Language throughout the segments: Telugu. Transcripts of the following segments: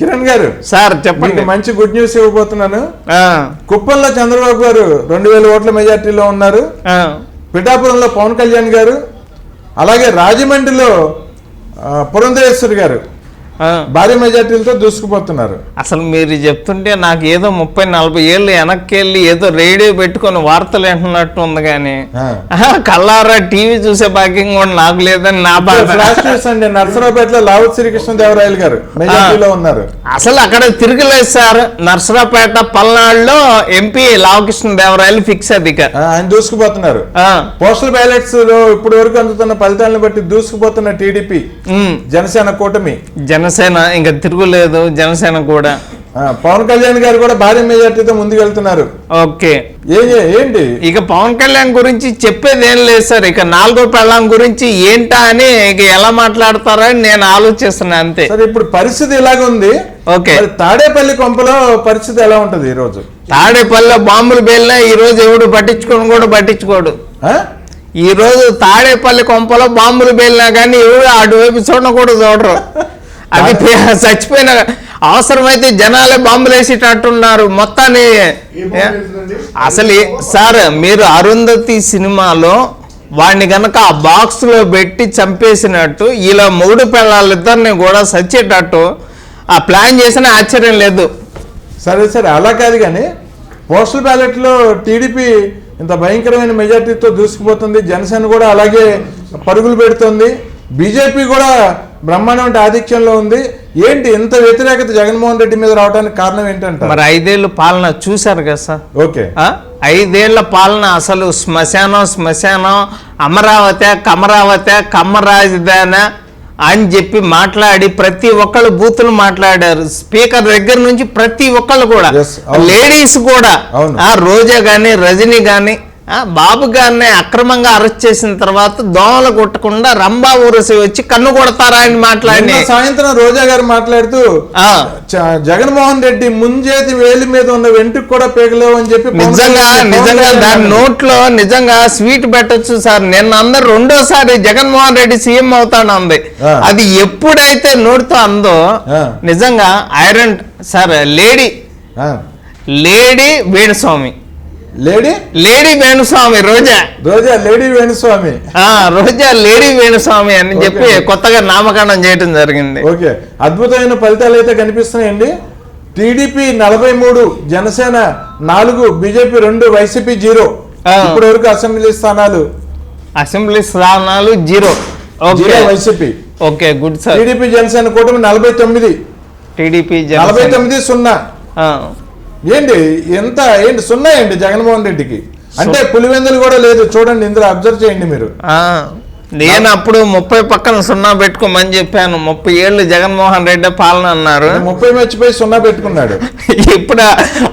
కిరణ్ గారు సార్ చెప్పండి. మంచి గుడ్ న్యూస్ ఇవ్వబోతున్నాను. కుప్పంలో చంద్రబాబు గారు రెండు వేల ఓట్ల మెజార్టీలో ఉన్నారు. పిఠాపురంలో పవన్ కళ్యాణ్ గారు అలాగే రాజమండ్రిలో పురంధరేశ్వరి గారు. భారీ మెజార్టీలతో దూసుకుపోతున్నారు. అసలు మీరు చెప్తుంటే నాకు ఏదో ముప్పై నలభై ఏళ్ళు వెనక్కి వెళ్ళి ఏదో రేడియో పెట్టుకొని వార్తలు వింటున్నట్టు ఉంది కానీ కల్లారా టీవీ చూసే భాగ్యం కూడా నాకు లేదని నా అండి నర్సరావుపేటలో లావత్ శ్రీకృష్ణదేవరాయలు గారు మెజార్టీలో ఉన్నారు. అసలు అక్కడ తిరగలేదు సార్ నర్సరాపేట పల్నాడులో ఎంపీ లావకృష్ణ దేవరాయలు ఫిక్స్ అది ఇక. ఆ, ఆయన దూసుకుపోతున్నారు. పోస్టల్ బ్యాలెట్స్లో ఇప్పటి వరకు అందుతున్న ఫలితాలను బట్టి దూసుకుపోతున్న టీడీపీ జనసేన కూటమి. జనసేన ఇంకా తిరుగులేదు జనసేన కూడా. పవన్ కళ్యాణ్ గారు కూడా భారీ మెజార్టీతో ముందుకెళ్తున్నారు. ఓకే. ఏ- ఏ- ఏంటి? ఇక పవన్ కళ్యాణ్ గురించి చెప్పేది ఏం లేదు సార్. ఇక నాలుగో పెళ్ళాం గురించి ఏంటా అని ఇక ఎలా మాట్లాడతారో అని నేను ఆలోచిస్తున్నా అంతే. సరే ఇప్పుడు పరిస్థితి ఇలాగ ఉంది. ఓకే. తాడేపల్లి కొంపలో పరిస్థితి ఎలా ఉంటది ఈ రోజు? తాడేపల్లిలో బాంబులు బేలినా ఈ రోజు ఎవడు పట్టించుకోను కూడా పట్టించుకోడు. ఆ? ఈ రోజు తాడేపల్లి కొంపలో బాంబులు బేలినా కానీ ఎవడు అటువైపు చూడను కూడా చూడరు అది చచ్చిపోయిన అవసరమైతే జనాలే బాంబులు వేసేటట్టున్నారు మొత్తాన్ని. అసలు సార్ మీరు అరుంధతి సినిమాలో వాడిని గనక ఆ బాక్స్లో పెట్టి చంపేసినట్టు ఇలా మూడు పిల్లలిద్దరిని కూడా సచ్చేటట్టు ఆ ప్లాన్ చేసిన ఆశ్చర్యం లేదు. సరే సరే అలా కాదు కానీ పోస్టల్ బ్యాలెట్లో టీడీపీ ఇంత భయంకరమైన మెజార్టీతో దూసుకుపోతుంది జనసేన కూడా అలాగే పరుగులు పెడుతుంది. బీజేపీ కూడా బ్రహ్మాండమైన ఆధిక్యంలో ఉంది. ఏంటి ఇంత వ్యతిరేకత జగన్మోహన్ రెడ్డి మీద రావడానికి కారణం ఏంటంటారు? మరి ఐదేళ్ళు పాలన చూశారు కదా సార్. ఓకే? ఐదేళ్ళ పాలన అసలు శ్మశానం శ్మశానం అమరావతి కమరావతి కమ్మరాజధాన అని చెప్పి మాట్లాడి ప్రతి ఒక్కళ్ళు బూతులు మాట్లాడారు. స్పీకర్ దగ్గర నుంచి ప్రతి ఒక్కళ్ళు కూడా. లేడీస్ కూడా. ఆ రోజా గాని రజనీ గాని ఆ, బాబు గారిని అక్రమంగా అరెస్ట్ చేసిన తర్వాత దోమలు కొట్టకుండా రంభా ఊరసి వచ్చి కన్ను కొడతారా అని మాట్లాడి సాయంత్రం రోజా గారు మాట్లాడుతూ జగన్మోహన్ రెడ్డి ముంజేతి వేలి మీద ఉన్న వెంట్రుకు కూడా పేగలేవు అని చెప్పి నిజంగా నిజంగా దాని. నోట్లో నిజంగా స్వీట్ పెట్టొచ్చు సార్ నిన్న అందరు రెండోసారి జగన్మోహన్ రెడ్డి సీఎం అవుతాడు అంది ఎప్పుడైతే నోటితో అందో. నిజంగా iron sir lady. Lady Venuswamy lady? Lady Venuswamy Roja. Roja lady Venuswamy. Roja lady Venuswamy అని చెప్పి. కొత్తగా నామకరణం చేయడం జరిగింది. ఓకే. అద్భుతమైన ఫలితాలు అయితే కనిపిస్తున్నాయండి టీడీపీ నలభై మూడు జనసేన నాలుగు బీజేపీ రెండు వైసీపీ జీరో. ఇప్పటి వరకు అసెంబ్లీ స్థానాలు? అసెంబ్లీ స్థానాలు zero. Zero YCP. Okay good sir. TDP Janasena కూటమి నలభై తొమ్మిది. టీడీపీ నలభై తొమ్మిది సున్నా. ఏంటి? ఎంత ఏంటి? సున్నా ఏంటి జగన్మోహన్ రెడ్డికి. అంటే పులివెందులు కూడా లేదు. చూడండి ఇందులో అబ్జర్వ్ చేయండి మీరు. నేను అప్పుడు ముప్పై పక్కన సున్నా పెట్టుకోమని చెప్పాను. ముప్పై ఏళ్ళు జగన్మోహన్ రెడ్డి పాలన అన్నారు. ముప్పై మర్చిపోయి సున్నా పెట్టుకున్నాడు. ఇప్పుడు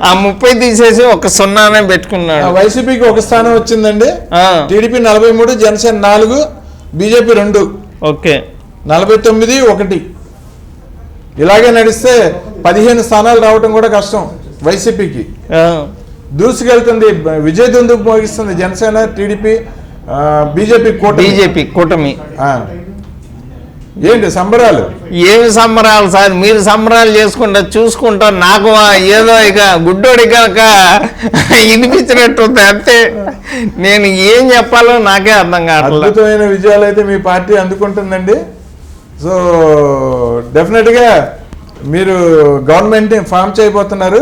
ఆ ముప్పై తీసేసి ఒక సున్నానే పెట్టుకున్నాడు. వైసీపీకి ఒక స్థానం వచ్చిందండి. టీడీపీ నలభై మూడు జనసేన నాలుగు బీజేపీ రెండు. ఓకే. నలభై తొమ్మిది ఒకటి. ఇలాగే నడిస్తే పదిహేను స్థానాలు రావటం కూడా కష్టం. వైసీపీకి. దూసుకెళ్తుంది విజయ దుందుకు మోగిస్తుంది జనసేన టీడీపీ బీజేపీ కూటమి. బీజేపీ కూటమి. ఏంటి సంబరాలు? ఏమి సంబరాలు సార్? మీరు సంబరాలు చేసుకుంటా చూసుకుంటా నాకు ఏదో ఇక గుడ్డోడి కనుక వినిపించినట్టుంది అంతే. నేను ఏం చెప్పాలో నాకే అర్థం కావట్లేదు. అద్భుతమైన విజయాలు అయితే మీ పార్టీ అందుకుంటుందండి. సో డెఫినెట్గా మీరు గవర్నమెంట్ ఫామ్ చేయబోతున్నారు.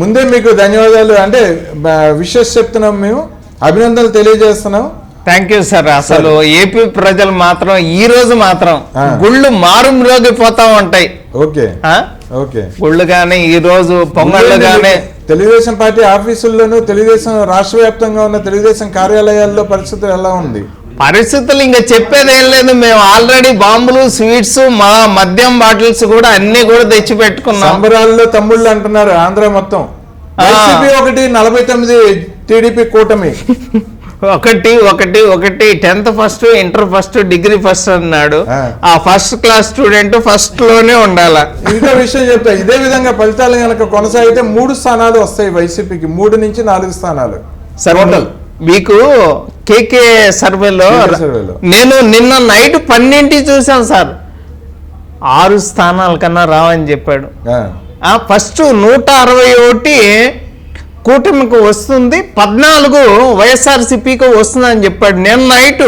ముందే మీకు ధన్యవాదాలు. అంటే విషెస్ చెప్తున్నాం మేము. అభినందనలు తెలియజేస్తున్నాం. థ్యాంక్ యూ సార్ అసలు ఏపీ ప్రజలు మాత్రం ఈ రోజు మాత్రం. గుళ్ళు మారుమ్రోగి పోతా ఉంటాయి. ఓకే? ఓకే. గుళ్ళు కానీ ఈ రోజు పొంగళ్ళు కానీ తెలుగుదేశం పార్టీ ఆఫీసుల్లోనూ తెలుగుదేశం రాష్ట్ర వ్యాప్తంగా ఉన్న తెలుగుదేశం కార్యాలయాల్లో పరిస్థితులు ఎలా ఉంది? పరిస్థితులు ఇంకా చెప్పేది ఏం లేదు. మేము ఆల్రెడీ బాంబులు స్వీట్స్ మా మద్యం బాటిల్స్ కూడా అన్ని కూడా తెచ్చి పెట్టుకున్నాం. సంబరాల్లో తమ్ముళ్ళు అంటున్నారు ఆంధ్ర మొత్తం. ఒకటి నలభై తొమ్మిది టీడీపీ కూటమి. ఒకటి ఒకటి ఒకటి tenth first inter first degree first అన్నాడు. ఆ. ఫస్ట్ క్లాస్ స్టూడెంట్ ఫస్ట్లోనే ఉండాల. ఇంకో విషయం చెప్తా ఇదే విధంగా ఫలితాలు కనుక కొనసాగితే మూడు స్థానాలు వస్తాయి వైసీపీకి. మూడు నుంచి నాలుగు స్థానాలు. సార్. మీకు కేకే సర్వేలో. నేను నిన్న నైట్ పన్నెండు చూసాను సార్. ఆరు స్థానాల కన్నా రావని చెప్పాడు. ఫస్ట్ నూట అరవై ఒకటి కూటమికి వస్తుంది పద్నాలుగు వైఎస్ఆర్సీపీకి వస్తుందని చెప్పాడు. నేను నైట్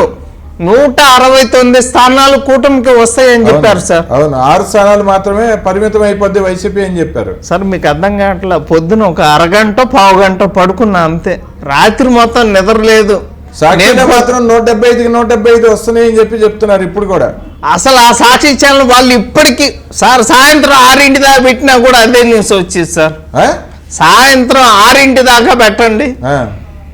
నూట అరవై తొమ్మిది స్థానాలు కూటమికి వస్తాయని చెప్పారు సార్. అవును. ఆరు స్థానాలు మాత్రమే పరిమితం అయిపోద్ది వైసీపీ అని చెప్పారు. సార్ మీకు అర్థం కావట్లే? పొద్దున ఒక అరగంట పావు గంట పడుకున్నా అంతే. రాత్రి మొత్తం నిద్ర లేదు. మాత్రం నూట డెబ్బై ఐదుకి నూట డెబ్బై ఐదు వస్తున్నాయి అని చెప్పి చెప్తున్నారు ఇప్పుడు కూడా. అసలు ఆ సాక్షి ఛానల్ వాళ్ళు ఇప్పటికీ సార్ సాయంత్రం ఆరింటి దాకా పెట్టినా కూడా అదే న్యూస్ వచ్చింది సార్? సాయంత్రం ఆరింటి దాకా పెట్టండి.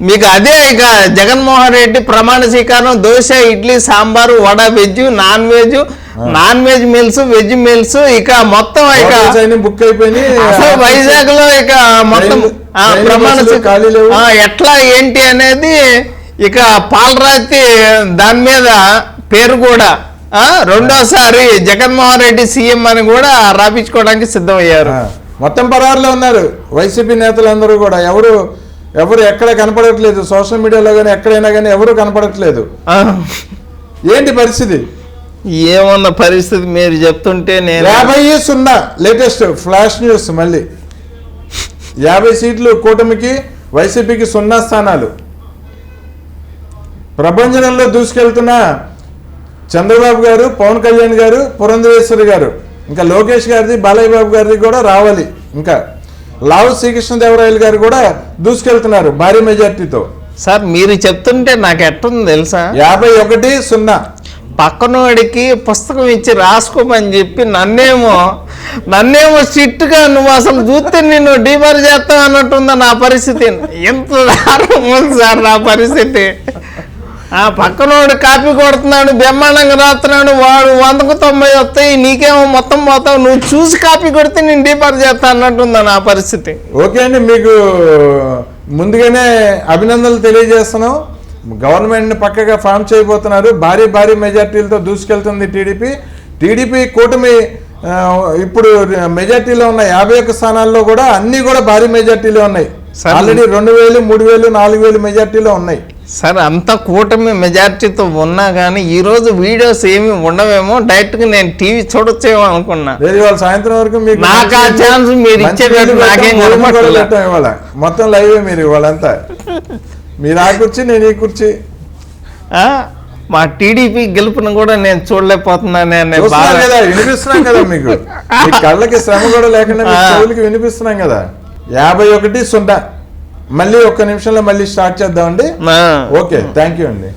మీకు అదే ఇక జగన్మోహన్ రెడ్డి ప్రమాణ స్వీకారం dosa idli sambar vada veg non veg non veg meals veg meals ఇక మొత్తం ఇక బుక్ అసలు వైజాగ్లో ఇక మొత్తం ప్రమాణ ఎట్లా ఏంటి అనేది ఇక పాలరాతి దాని మీద పేరు కూడా రెండోసారి జగన్మోహన్ రెడ్డి సీఎం అని కూడా రాపించుకోవడానికి సిద్ధమయ్యారు. మొత్తం పరారులో ఉన్నారు. వైసీపీ నేతలందరూ కూడా. ఎవరు ఎవరు ఎక్కడ కనపడట్లేదు. సోషల్ మీడియాలో కానీ ఎక్కడైనా కానీ ఎవరు కనపడట్లేదు. ఏంటి పరిస్థితి? ఏమన్న పరిస్థితి మీరు చెప్తుంటే నేను యాభై సున్నా లేటెస్ట్ ఫ్లాష్ న్యూస్ మళ్ళీ. యాభై సీట్లు కూటమికి వైసీపీకి సున్నా స్థానాలు. ప్రభంజనంలో దూసుకెళ్తున్న చంద్రబాబు గారు పవన్ కళ్యాణ్ గారు పురంధరేశ్వరి గారు. ఇంకా లోకేష్ గారిది బాలయ్య బాబు గారిది కూడా రావాలి. ఇంకా లావు శ్రీకృష్ణదేవరాయలు గారు కూడా దూసుకెళ్తున్నారు భారీ మెజార్టీతో. సార్ మీరు చెప్తుంటే నాకు ఎట్టుంది తెలుసా? యాభై ఒకటి సున్నా. పక్కనోడికి పుస్తకం ఇచ్చి రాసుకోమని చెప్పి నన్నేమో నన్నేమో స్ట్రిక్ట్గా నువ్వు అసలు చూస్తే నిన్ను డీబార్ చేస్తావు అన్నట్టుందా నా పరిస్థితి? ఎంత దారుణం ఉంది సార్ నా పరిస్థితి. ఆ పక్కనోడు కాపీ కొడుతున్నాడు బ్రహ్మాండంగా రాస్తున్నాడు వాడు వందకు తొంభై వస్తాయి నీకేమో మొత్తం పోతావు నువ్వు చూసి కాపీ కొడితే నేను డీబార్ చేస్తా అన్నట్టుందా నా పరిస్థితి? ఓకే అండి మీకు ముందుగానే అభినందనలు తెలియజేస్తున్నాం. గవర్నమెంట్ని పక్కగా ఫామ్ చేయబోతున్నారు. భారీ భారీ మెజార్టీలతో దూసుకెళ్తుంది టీడీపీ. టీడీపీ కూటమి ఇప్పుడు మెజార్టీలో ఉన్న యాభై ఒక్క స్థానాల్లో కూడా అన్ని కూడా భారీ మెజార్టీలో ఉన్నాయి. ఆల్రెడీ రెండు వేలు మూడు వేలు నాలుగు వేలు మెజార్టీలో ఉన్నాయి. సార్ అంత కూటమి మెజార్టీతో ఉన్నా కానీ ఈ రోజు వీడియోస్ ఏమి ఉండవేమో డైరెక్ట్గా నేను టీవీ చూడొచ్చేమో అనుకున్నా. ఇవాళ సాయంత్రం వరకు మీకు నాకు ఆ ఛాన్స్ మీరు ఇచ్చేటట్టు నాకేం ఇవాళ. మొత్తం లైవే మీరు ఇవాళంతా. మీరు ఆ కుర్చీ నేను ఈ కుర్చీ. ఆ? మా టీడీపీ గెలుపును కూడా నేను చూడలేకపోతున్నాను కదా వినిపిస్తున్నాం కదా మీకు. కళ్ళకి శ్రమ కూడా లేకుండా. చెవులకి వినిపిస్తున్నాం కదా. యాభై ఒకటి సున్నా. మళ్ళీ ఒక్క నిమిషంలో మళ్ళీ స్టార్ట్ చేద్దామండి. ఓకే థ్యాంక్ యూ అండి